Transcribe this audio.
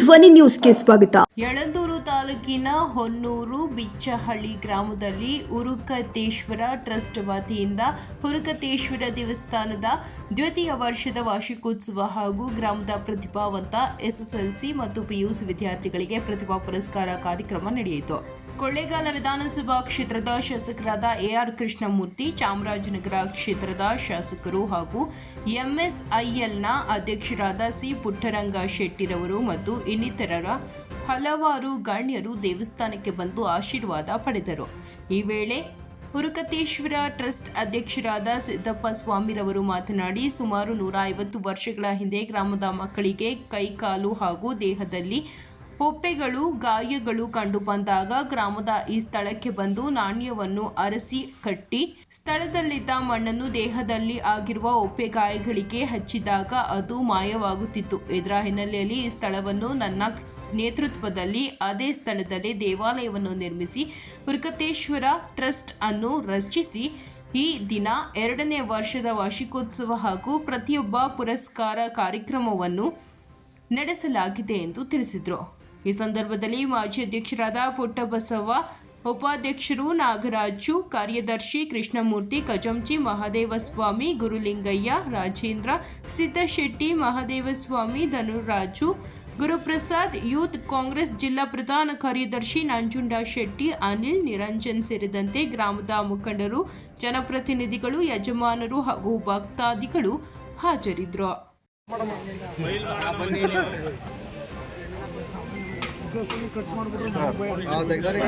ಧ್ವನಿ ನ್ಯೂಸ್ಗೆ ಸ್ವಾಗತ. ಯಳಂದೂರು ತಾಲೂಕಿನ ಹೊನ್ನೂರು ಬಿಚ್ಚಹಳ್ಳಿ ಗ್ರಾಮದಲ್ಲಿ ಉರುಕತೇಶ್ವರ ಟ್ರಸ್ಟ್ ವತಿಯಿಂದ ಹುರುಕತೇಶ್ವರ ದೇವಸ್ಥಾನದ ದ್ವಿತೀಯ ವರ್ಷದ ವಾರ್ಷಿಕೋತ್ಸವ ಹಾಗೂ ಗ್ರಾಮದ ಪ್ರತಿಭಾವಂತ ಎಸ್ಎಸ್ಎಲ್ಸಿ ಮತ್ತು ಪಿಯುಸಿ ವಿದ್ಯಾರ್ಥಿಗಳಿಗೆ ಪ್ರತಿಭಾ ಪುರಸ್ಕಾರ ಕಾರ್ಯಕ್ರಮ ನಡೆಯಿತು. ಕೊಳ್ಳೇಗಾಲ ವಿಧಾನಸಭಾ ಕ್ಷೇತ್ರದ ಶಾಸಕರಾದ ಎಆರ್ ಕೃಷ್ಣಮೂರ್ತಿ, ಚಾಮರಾಜನಗರ ಕ್ಷೇತ್ರದ ಶಾಸಕರು ಹಾಗೂ ಎಂಎಸ್ಐಎಲ್ನ ಅಧ್ಯಕ್ಷರಾದ ಸಿ ಪುಟ್ಟರಂಗ ಶೆಟ್ಟಿರವರು ಮತ್ತು ಇನ್ನಿತರರ ಹಲವಾರು ಗಣ್ಯರು ದೇವಸ್ಥಾನಕ್ಕೆ ಬಂದು ಆಶೀರ್ವಾದ ಪಡೆದರು. ಈ ವೇಳೆ ಹುರುಕತೇಶ್ವರ ಟ್ರಸ್ಟ್ ಅಧ್ಯಕ್ಷರಾದ ಸಿದ್ದಪ್ಪ ಸ್ವಾಮಿರವರು ಮಾತನಾಡಿ, ಸುಮಾರು ನೂರ ಐವತ್ತು ವರ್ಷಗಳ ಹಿಂದೆ ಗ್ರಾಮದ ಮಕ್ಕಳಿಗೆ ಕೈಕಾಲು ಹಾಗೂ ದೇಹದಲ್ಲಿ ಹೊಪ್ಪೆಗಳು ಗಾಯಗಳು ಕಂಡು ಬಂದಾಗ ಗ್ರಾಮದ ಈ ಸ್ಥಳಕ್ಕೆ ಬಂದು ನಾಣ್ಯವನ್ನು ಅರಸಿ ಕಟ್ಟಿ, ಸ್ಥಳದಲ್ಲಿದ್ದ ಮಣ್ಣನ್ನು ದೇಹದಲ್ಲಿ ಆಗಿರುವ ಒಪ್ಪೆ ಗಾಯಗಳಿಗೆ ಹಚ್ಚಿದಾಗ ಅದು ಮಾಯವಾಗುತ್ತಿತ್ತು. ಇದರ ಹಿನ್ನೆಲೆಯಲ್ಲಿ ಈ ಸ್ಥಳವನ್ನು ನನ್ನ ನೇತೃತ್ವದಲ್ಲಿ ಅದೇ ಸ್ಥಳದಲ್ಲಿ ದೇವಾಲಯವನ್ನು ನಿರ್ಮಿಸಿ ಹುರ್ಕತೇಶ್ವರ ಟ್ರಸ್ಟ್ ಅನ್ನು ರಚಿಸಿ, ಈ ದಿನ ಎರಡನೇ ವರ್ಷದ ವಾರ್ಷಿಕೋತ್ಸವ ಹಾಗೂ ಪ್ರತಿಯೊಬ್ಬ ಪುರಸ್ಕಾರ ಕಾರ್ಯಕ್ರಮವನ್ನು ನಡೆಸಲಾಗಿದೆ ಎಂದು ತಿಳಿಸಿದರು. ಈ ಸಂದರ್ಭದಲ್ಲಿ ಮಾಜಿ ಅಧ್ಯಕ್ಷರಾದ ಪುಟ್ಟಬಸವ, ಉಪಾಧ್ಯಕ್ಷರು ನಾಗರಾಜು, ಕಾರ್ಯದರ್ಶಿ ಕೃಷ್ಣಮೂರ್ತಿ, ಕಜಂಜಿ ಮಹಾದೇವಸ್ವಾಮಿ, ಗುರುಲಿಂಗಯ್ಯ, ರಾಜೇಂದ್ರ, ಸಿದ್ದಶೆಟ್ಟಿ ಮಹಾದೇವಸ್ವಾಮಿ, ಧನುರಾಜು, ಗುರುಪ್ರಸಾದ್, ಯೂತ್ ಕಾಂಗ್ರೆಸ್ ಜಿಲ್ಲಾ ಪ್ರಧಾನ ಕಾರ್ಯದರ್ಶಿ ನಂಜುಂಡ ಶೆಟ್ಟಿ, ಅನಿಲ್, ನಿರಂಜನ್ ಸೇರಿದಂತೆ ಗ್ರಾಮದ ಮುಖಂಡರು, ಜನಪ್ರತಿನಿಧಿಗಳು, ಯಜಮಾನರು ಹಾಗೂ ಭಕ್ತಾದಿಗಳು ಹಾಜರಿದ್ದರು. ನಾವು ತೆಗ್ದಾರೆ.